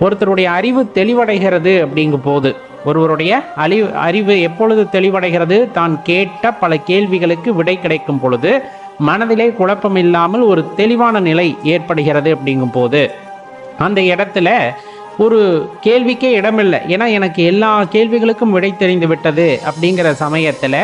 ஒருத்தருடைய அறிவு தெளிவடைகிறது அப்படிங்கும் போது ஒருவருடைய அறிவு அறிவு எப்பொழுது தெளிவடைகிறது? தான் கேட்ட பல கேள்விகளுக்கு விடை கிடைக்கும் பொழுது மனதிலே குழப்பம் இல்லாமல் ஒரு தெளிவான நிலை ஏற்படுகிறது அப்படிங்கும் போது அந்த இடத்துல ஒரு கேள்விக்கே இடமில்லை. ஏன்னா எனக்கு எல்லா கேள்விகளுக்கும் விடை தெரிந்து விட்டது அப்படிங்கிற சமயத்தில்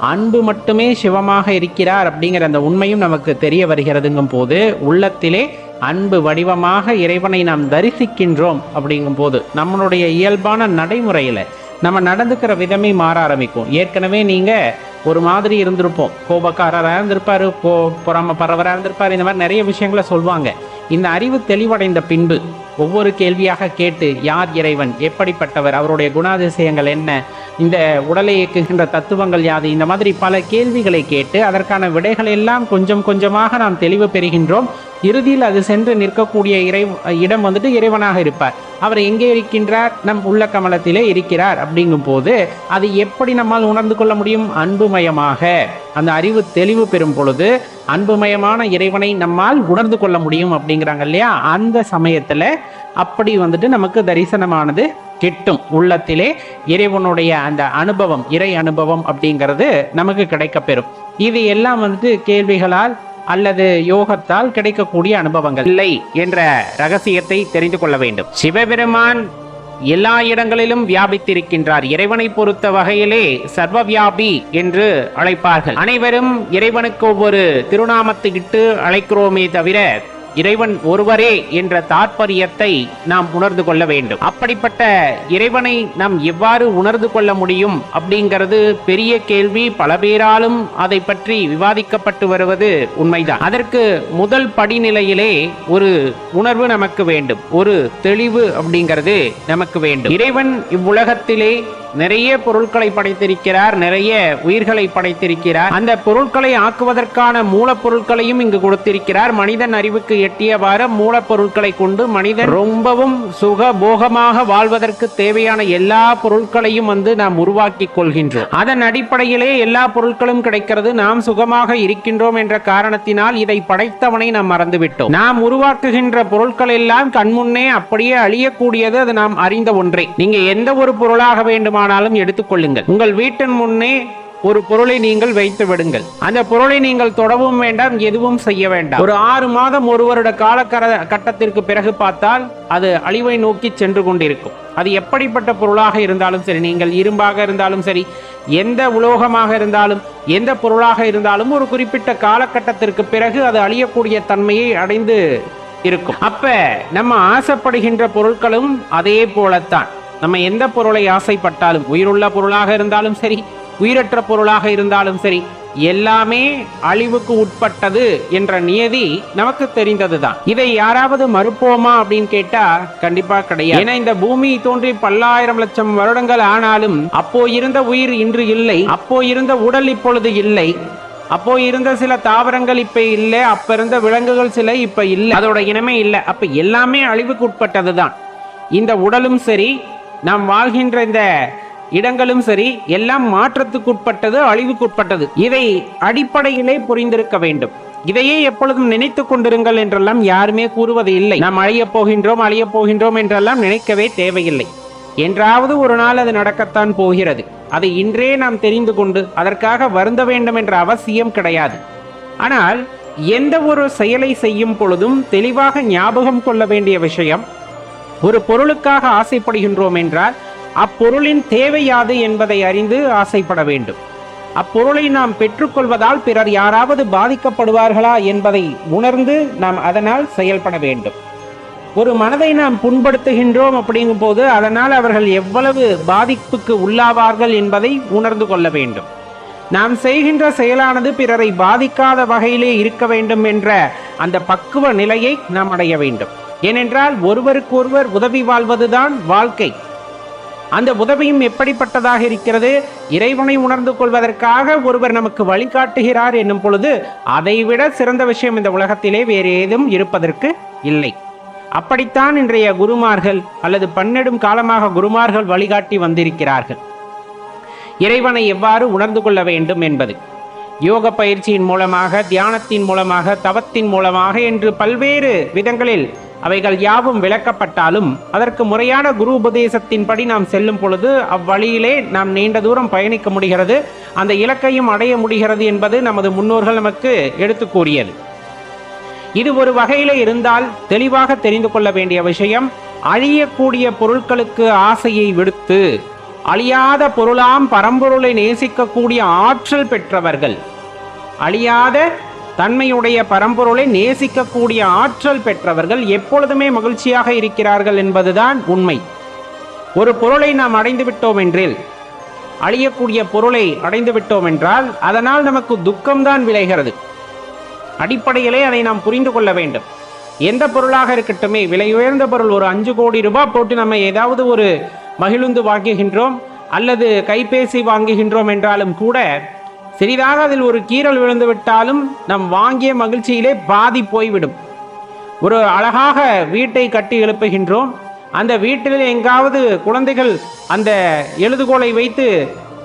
அன்பு மட்டுமே சிவமாக இருக்கிறார் அப்படிங்கிற அந்த உண்மையும் நமக்கு தெரிய வருகிறதுங்கும் போது உள்ளத்திலே அன்பு வடிவமாக இறைவனை நாம் தரிசிக்கின்றோம் அப்படிங்கும்போது நம்மளுடைய இயல்பான நடைமுறையில் நம்ம நடந்துக்கிற விதமே மாற ஆரம்பிக்கும். ஏற்கனவே நீங்கள் ஒரு மாதிரி இருந்திருப்போம். கோபக்காரராக இருந்திருப்பாரு போ பொறாம பறவராக இருந்திருப்பார் இந்த மாதிரி நிறைய விஷயங்களை சொல்லுவாங்க இந்த அறிவு தெளிவடைந்த பின்பு ஒவ்வொரு கேள்வியாக கேட்டு யார் இறைவன் எப்படிப்பட்டவர் அவருடைய குணாதிசயங்கள் என்ன இந்த உடலை இயக்குகின்ற தத்துவங்கள் யாது இந்த மாதிரி பல கேள்விகளை கேட்டு அதற்கான விடைகள் எல்லாம் கொஞ்சம் கொஞ்சமாக நாம் தெளிவு பெறுகின்றோம். இறுதியில் அது சென்று நிற்கக்கூடிய இறை இடம் வந்துட்டு இறைவனாக இருப்பார். அவர் எங்கே இருக்கின்றார்? நம் உள்ள கமலத்திலே இருக்கிறார். அப்படிங்கும் போது அதை எப்படி நம்மால் உணர்ந்து கொள்ள முடியும்? அன்புமயமாக. அந்த அறிவு தெளிவு பெறும் பொழுது அன்புமயமான இறைவனை நம்மால் உணர்ந்து கொள்ள முடியும் அப்படிங்கிறாங்க இல்லையா? அந்த சமயத்தில் அப்படி வந்துட்டு நமக்கு தரிசனமானது கிட்டும். உள்ளத்திலே இறைவனுடைய அந்த அனுபவம் இறை அனுபவம் அப்படிங்கிறது நமக்கு கிடைக்கப்பெறும். இது எல்லாம் வந்துட்டு கேள்விகளால் அல்லது யோகத்தால் கிடைக்கக்கூடிய அனுபவங்கள் இல்லை என்ற ரகசியத்தை தெரிந்து கொள்ள வேண்டும். சிவபெருமான் எல்லா இடங்களிலும் வியாபித்திருக்கின்றார். இறைவனை பொறுத்த வகையிலே சர்வ வியாபி என்று அழைப்பார்கள். அனைவரும் இறைவனுக்கு ஒவ்வொரு திருநாமத்தை இட்டு அழைக்கிறோமே தவிர இறைவன் ஒருவரே என்ற தாற்பரியத்தை நாம் உணர்ந்து கொள்ள வேண்டும். அப்படிப்பட்ட இறைவனை நாம் எவ்வாறு உணர்ந்து கொள்ள முடியும் அப்படிங்கிறது பெரிய கேள்வி. பல பேராலும் அதை பற்றி விவாதிக்கப்பட்டு வருவது உண்மைதான். அதற்கு முதல் படிநிலையிலே ஒரு உணர்வு நமக்கு வேண்டும். ஒரு தெளிவு அப்படிங்கிறது நமக்கு வேண்டும். இறைவன் இவ்வுலகத்திலே நிறைய பொருட்களை படைத்திருக்கிறார் நிறைய உயிர்களை படைத்திருக்கிறார். அந்த பொருட்களை ஆக்குவதற்கான மூலப்பொருட்களையும் இங்கு கொடுத்திருக்கிறார். மனிதன் அறிவுக்கு எட்டியவாறு மூலப்பொருட்களை கொண்டு மனிதன் ரொம்பவும் சுக போகமாக வாழ்வதற்கு தேவையான எல்லா பொருட்களையும் வந்து நாம் உருவாக்கி கொள்கின்றோம். அதன் அடிப்படையிலே எல்லா பொருட்களும் கிடைக்கிறது. நாம் சுகமாக இருக்கின்றோம் என்ற காரணத்தினால் இதை படைத்தவனை நாம் மறந்துவிட்டோம். நாம் உருவாக்குகின்ற பொருட்கள் எல்லாம் கண்முன்னே அப்படியே அழியக்கூடியது அது நாம் அறிந்த ஒன்றே. நீங்க எந்த ஒரு பொருளாக வேண்டுமானாலும் எடுத்துக்கொள்ளுங்கள் உங்கள் வீட்டின் முன்னே ஒரு பொருளை நீங்கள் வைத்து விடுங்கள். அந்த பொருளை நீங்கள் தொடவும் வேண்டாம் எதுவும் செய்ய வேண்டாம். ஒரு ஆறு மாதம் ஒரு வருட கால கட்டத்திற்கு பிறகு பார்த்தால் அது அழிவை நோக்கி சென்று கொண்டிருக்கும். அது எப்படிப்பட்ட பொருளாக இருந்தாலும் சரி நீங்கள் இரும்பாக இருந்தாலும் சரி எந்த உலோகமாக இருந்தாலும் எந்த பொருளாக இருந்தாலும் ஒரு குறிப்பிட்ட காலகட்டத்திற்கு பிறகு அது அழியக்கூடிய தன்மையை அடைந்து இருக்கும். அப்ப நம்ம ஆசைப்படுகின்ற பொருட்களும் அதே போலத்தான். நம்ம எந்த பொருளை ஆசைப்பட்டாலும் உயிருள்ள பொருளாக இருந்தாலும் சரி உயிரற்ற பொருளாக இருந்தாலும் சரி எல்லாமே அழிவுக்கு உட்பட்டது என்ற நியதி நமக்கு தெரிந்ததுதான். இதை யாராவது மறுப்போமா அப்படின்னு கேட்டா கண்டிப்பா கிடையாது. ஏன்னா இந்த பூமி தோன்றி பல்லாயிரம் லட்சம் வருடங்கள் ஆனாலும் அப்போ இருந்த உயிர் இன்று இல்லை அப்போ இருந்த உடல் இப்பொழுது இல்லை அப்போ இருந்த சில தாவரங்கள் இப்ப இல்லை அப்ப இருந்த விலங்குகள் சில இப்ப இல்லை அதோட இனமே இல்லை அப்ப எல்லாமே அழிவுக்கு உட்பட்டதுதான். இந்த உடலும் சரி நாம் வாழ்கின்ற இந்த இடங்களும் சரி எல்லாம் மாற்றத்துக்குட்பட்டது அழிவுக்குட்பட்டது. இதை அடிப்படையிலே புரிந்திருக்க வேண்டும். இதையே எப்பொழுதும் நினைத்துக் கொண்டிருங்கள் என்றெல்லாம் யாருமே கூறுவது இல்லை. நாம் அழியப் போகின்றோம் அழியப் போகின்றோம் என்றெல்லாம் நினைக்கவே தேவையில்லை. என்றாவது ஒரு நாள் அது நடக்கத்தான் போகிறது. அதை இன்றே நாம் தெரிந்து கொண்டு அதற்காக வருந்த வேண்டும் என்ற அவசியம் கிடையாது. ஆனால் எந்த ஒரு செயலை செய்யும் பொழுதும் தெளிவாக ஞாபகம் கொள்ள வேண்டிய விஷயம் ஒரு பொருளுக்காக ஆசைப்படுகின்றோம் என்றால் அப்பொருளின் தேவை யாது என்பதை அறிந்து ஆசைப்பட வேண்டும். அப்பொருளை நாம் பெற்றுக்கொள்வதால் பிறர் யாராவது பாதிக்கப்படுவார்களா என்பதை உணர்ந்து நாம் அதனால் செயல்பட வேண்டும். ஒரு மனதை நாம் புண்படுத்துகின்றோம் அப்படிங்கும் போது அதனால் அவர்கள் எவ்வளவு பாதிப்புக்கு உள்ளாவார்கள் என்பதை உணர்ந்து கொள்ள வேண்டும். நாம் செய்கின்ற செயலானது பிறரை பாதிக்காத வகையிலே இருக்க வேண்டும் என்ற அந்த பக்குவ நிலையை நாம் அடைய வேண்டும். ஏனென்றால் ஒருவருக்கொருவர் உதவி வாழ்வதுதான் வாழ்க்கை. அந்த உதவியும் எப்படிப்பட்டதாக இருக்கிறது? இறைவனை உணர்ந்து கொள்வதற்காக ஒருவர் நமக்கு வழிகாட்டுகிறார் என்னும் பொழுது அதைவிட சிறந்த விஷயம் இந்த உலகத்திலே வேறு ஏதும் இருப்பதற்கு இல்லை. அப்படித்தான் இன்றைய குருமார்கள் அல்லது பன்னெடும் காலமாக குருமார்கள் வழிகாட்டி வந்திருக்கிறார்கள். இறைவனை எவ்வாறு உணர்ந்து கொள்ள வேண்டும் என்பது. யோக பயிற்சியின் மூலமாக தியானத்தின் மூலமாக தவத்தின் மூலமாக என்று பல்வேறு விதங்களில் அவைகள் யாவும் விளக்கப்பட்டாலும் அதற்கு முறையான குரு உபதேசத்தின்படி நாம் செல்லும் பொழுது அவ்வழியிலே நாம் நீண்ட தூரம் பயணிக்க முடிகிறது. அந்த இலக்கையும் அடைய முடிகிறது என்பது நமது முன்னோர்கள் நமக்கு எடுத்து கூறியது. இது ஒரு வகையிலே இருந்தால் தெளிவாக தெரிந்து கொள்ள வேண்டிய விஷயம். அழியக்கூடிய பொருட்களுக்கு ஆசையை விடுத்து அழியாத பொருளாம் பரம்பொருளை நேசிக்கக்கூடிய ஆற்றல் பெற்றவர்கள் அழியாத தன்மையுடைய பரம்பொருளை நேசிக்கக்கூடிய ஆற்றல் பெற்றவர்கள் எப்பொழுதுமே மகிழ்ச்சியாக இருக்கிறார்கள் என்பதுதான் உண்மை. ஒரு பொருளை நாம் அடைந்து விட்டோம் என்றில் அழியக்கூடிய பொருளை அடைந்து விட்டோம் என்றால் அதனால் நமக்கு துக்கம்தான் விளைகிறது. அடிப்படையிலே அதை நாம் புரிந்து கொள்ள வேண்டும். எந்த பொருளாக இருக்கட்டுமே விலை உயர்ந்த பொருள் ஒரு அஞ்சு கோடி ரூபாய் போட்டு நம்ம ஏதாவது ஒரு மகிழுந்து வாங்குகின்றோம் அல்லது கைபேசி வாங்குகின்றோம் என்றாலும் கூட சிறிதாக அதில் ஒரு கீறல் விழுந்து விட்டாலும் நம் வாங்கிய மகிழ்ச்சியிலே பாதி போய்விடும். ஒரு அழகாக வீட்டை கட்டி எழுப்புகின்றோம். அந்த வீட்டில் எங்காவது குழந்தைகள் அந்த எழுதுகோலை வைத்து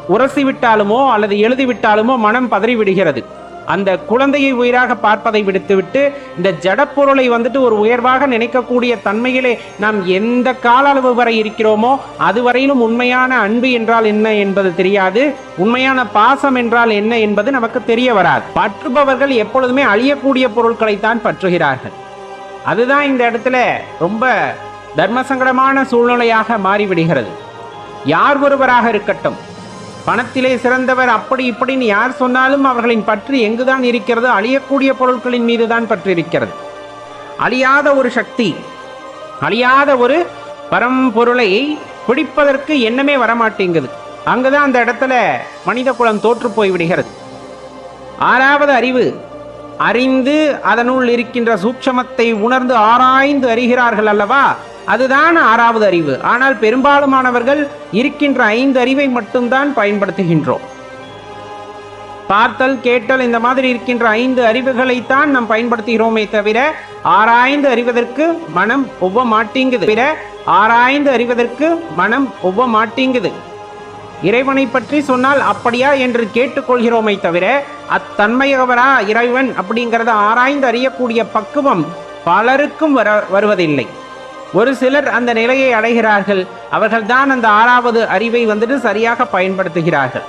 உரசி விட்டாலுமோ அல்லது எழுதிவிட்டாலுமோ மனம் பதறிவிடுகிறது. அந்த குழந்தையை உயிராக பார்ப்பதை விடுத்துவிட்டு இந்த ஜடப்பொருளை வந்துட்டு ஒரு உயர்வாக நினைக்கக்கூடிய தன்மையிலே நாம் எந்த கால அளவு வரை இருக்கிறோமோ அதுவரையிலும் உண்மையான அன்பு என்றால் என்ன என்பது தெரியாது. உண்மையான பாசம் என்றால் என்ன என்பது நமக்கு தெரிய வராது. பற்றுபவர்கள் எப்பொழுதுமே அழியக்கூடிய பொருட்களைத்தான் பற்றுகிறார்கள். அதுதான் இந்த இடத்துல ரொம்ப தர்மசங்கடமான சூழ்நிலையாக மாறிவிடுகிறது. யார் ஒருவராக இருக்கட்டும் பணத்திலே சிறந்தவர் அப்படி இப்படின்னு யார் சொன்னாலும் அவர்களின் பற்று எங்குதான் இருக்கிறது அழியக்கூடிய பொருட்களின் மீதுதான் பற்று இருக்கிறது அழியாத ஒரு சக்தி அழியாத ஒரு பரம்பொருளை பிடிப்பதற்கு எண்ணமே வரமாட்டேங்குது. அங்குதான் அந்த இடத்துல மனித குலம் தோற்று போய் விடுகிறது. ஆறாவது அறிவு அறிந்து அதனுள் இருக்கின்ற சூட்சமத்தை உணர்ந்து ஆராய்ந்து அறிகிறார்கள் அல்லவா? அதுதான் ஆறாவது அறிவு. ஆனால் பெரும்பாலுமானவர்கள் இருக்கின்ற ஐந்து அறிவை மட்டும்தான் பயன்படுத்துகின்றோம். பார்த்தல் கேட்டல் இந்த மாதிரி இருக்கின்ற ஐந்து அறிவுகளைத்தான் நாம் பயன்படுத்துகிறோமே தவிர ஆராய்ந்து அறிவதற்கு மனம் ஒவ்வ மாட்டேங்குது. தவிர ஆராய்ந்து அறிவதற்கு மனம் ஒவ்வ மாட்டேங்குது. இறைவனை பற்றி சொன்னால் அப்படியா என்று கேட்டுக்கொள்கிறோமை தவிர அத்தன்மையவரா இறைவன் அப்படிங்கிறத ஆராய்ந்து அறியக்கூடிய பக்குவம் பலருக்கும் வர வருவதில்லை. ஒரு சிலர் அந்த நிலையை அடைகிறார்கள். அவர்கள்தான் அந்த ஆறாவது அறிவை வந்துட்டு சரியாக பயன்படுத்துகிறார்கள்.